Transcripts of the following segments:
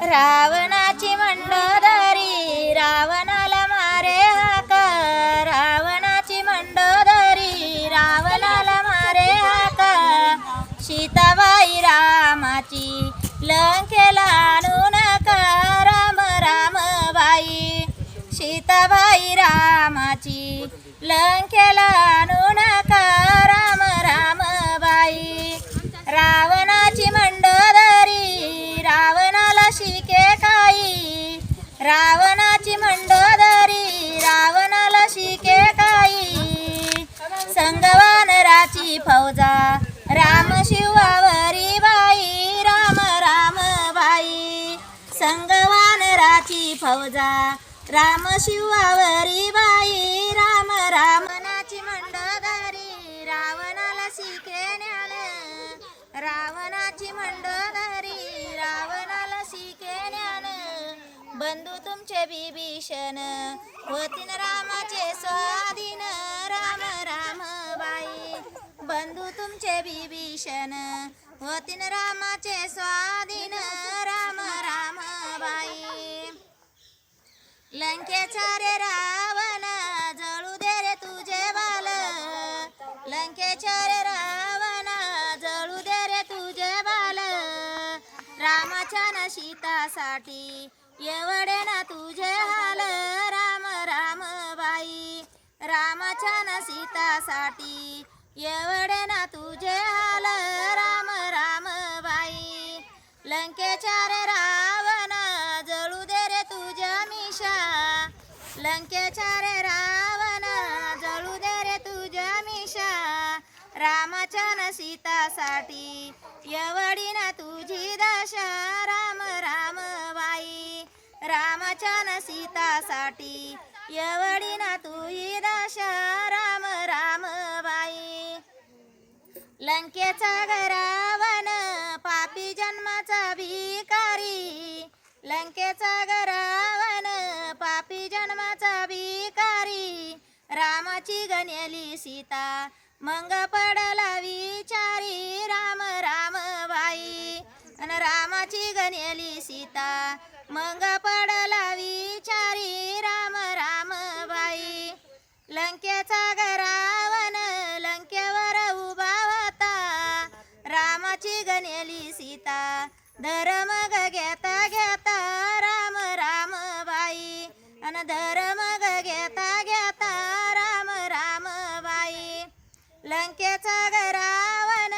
रावणाची मंडोदरी रावणाला मारे हाक. रावणाची मंडोदरी रावणाला मारे हाक. सीताबाई रामाची लंकेला आणू नका राम राम बाई. सीताबाई रामाची लंकेला आणू फौजा. राम शिवावरी बाई राम राम बाई. संगवानराची फौजा. राम शिवावरी बाई राम रामनाची मंडोदरी रावणाला शिके ज्ञान रावणाची मंडोदरी रावणाला शिके ज्ञान बंधू तुमचे बिभीषण होतीन रामाचे स्वाधीन. राम राम बाई. बंधू तुमचे बिभीषण होतीन रामाचे स्वाधीन. राम राम बाई. लंकेचा रे रावण जळू दे रे तुझे बाल. लंकेचा रे रावण जळू दे रे तुझे बाल. रामाच्या न सीतासाठी एवढे ना तुझे हाल. राम राम बाई. रामाच्या न सीतासाठी एवढे ना तुझे हाल राम राम बाई. लंकेच्या रे रावण जळू दे रे तुझ्या मिशा. लंकेच्या रे रावण जळू दे रे तुझ्या मिशा. रामाच्या न सीतासाठी एवढी ना तुझी दशा. राम राम बाई. रामाच्या न सीतासाठी एवढी ना तुझी दशा. राम राम बाई लंकेचा गरावन पापी जन्माचा भिकारी. लंकेचा गरावन पापी जन्माचा भिकारी. रामाची गणली सीता मंग पडला विचारी. राम राम बाई. अन रामाची गणली सीता मंग पडला रामाची गणेली सीता. धर्म ग घेता घेता राम राम बाई. अन धर्म ग घेता घेता राम राम बाई. लंकेचा रावण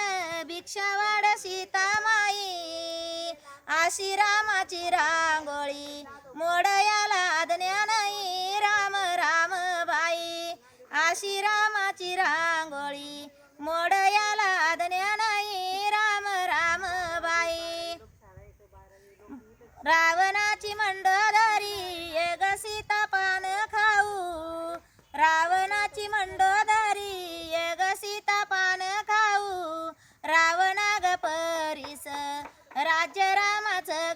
भिक्षावाड सीता माई. आशी रामाची रांगोळी मोडयाला आज्ञा नाही. राम राम बाई. आशी रामाची रांगोळी रावणाची मंडोदरी एक सीता पान खाऊ. रावणाची मंडोदरी एक सीता पान खाऊ. रावणाग परिस राज्य रामाचं